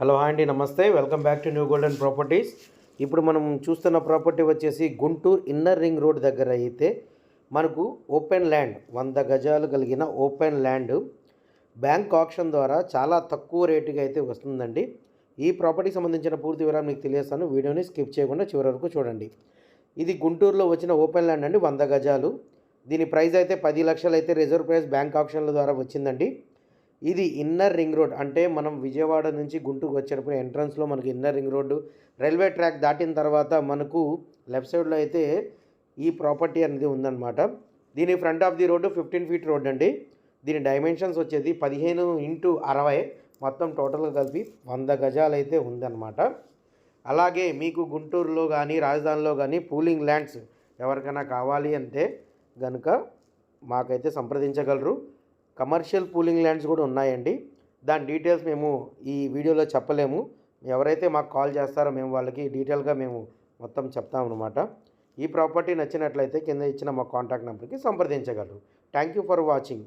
Hello అండి నమస్తే. Welcome back to new golden properties. ఇప్పుడు మనం చూస్తున్న ప్రాపర్టీ వచ్చేసి గుంటూరు ఇన్నర్ రింగ్ రోడ్ దగ్గర అయితే మనకు ఓపెన్ ల్యాండ్ వంద గజాలు కలిగిన ఓపెన్ ల్యాండ్ బ్యాంక్ ఆప్షన్ ద్వారా చాలా తక్కువ రేటుకి అయితే వస్తుందండి. ఈ ప్రాపర్టీకి సంబంధించిన పూర్తి వివరాలు మీకు తెలియస్తాను వీడియోని స్కిప్ చేయకుండా చివరి వరకు చూడండి. ఇది గుంటూరులో వచ్చిన ఓపెన్ ల్యాండ్ అండి వంద గజాలు. దీని ప్రైస్ అయితే పది లక్షలు అయితే రిజర్వ్ ప్రైస్ బ్యాంక్ ఆప్షన్ల ద్వారా వచ్చిందండి. ఇది ఇన్నర్ రింగ్ రోడ్. అంటే మనం విజయవాడ నుంచి గుంటూరు వచ్చేటప్పుడు ఎంట్రన్స్లో మనకి inner ring road. Railway track దాటిన తర్వాత మనకు లెఫ్ట్ సైడ్లో అయితే ఈ ప్రాపర్టీ అనేది ఉందన్నమాట. దీని front of the road fifteen feet road అండి. దీని డైమెన్షన్స్ వచ్చేది పదిహేను ఇంటూ అరవై. మొత్తం టోటల్గా కలిపి వంద గజాలు అయితే ఉందన్నమాట. అలాగే మీకు గుంటూరులో కానీ రాజధానిలో కానీ పూలింగ్ ల్యాండ్స్ ఎవరికైనా కావాలి అంటే కనుక మాకైతే సంప్రదించగలరు. కమర్షియల్ పూలింగ్ ల్యాండ్స్ కూడా ఉన్నాయండి. దాని డీటెయిల్స్ మేము ఈ వీడియోలో చెప్పలేము. ఎవరైతే మాకు కాల్ చేస్తారో మేము వాళ్ళకి డీటెయిల్గా మేము మొత్తం చెప్తామన్నమాట ఈ ప్రాపర్టీ నచ్చినట్లయితే కింద ఇచ్చిన మా కాంటాక్ట్ నెంబర్కి సంప్రదించగలరు. Thank you for watching.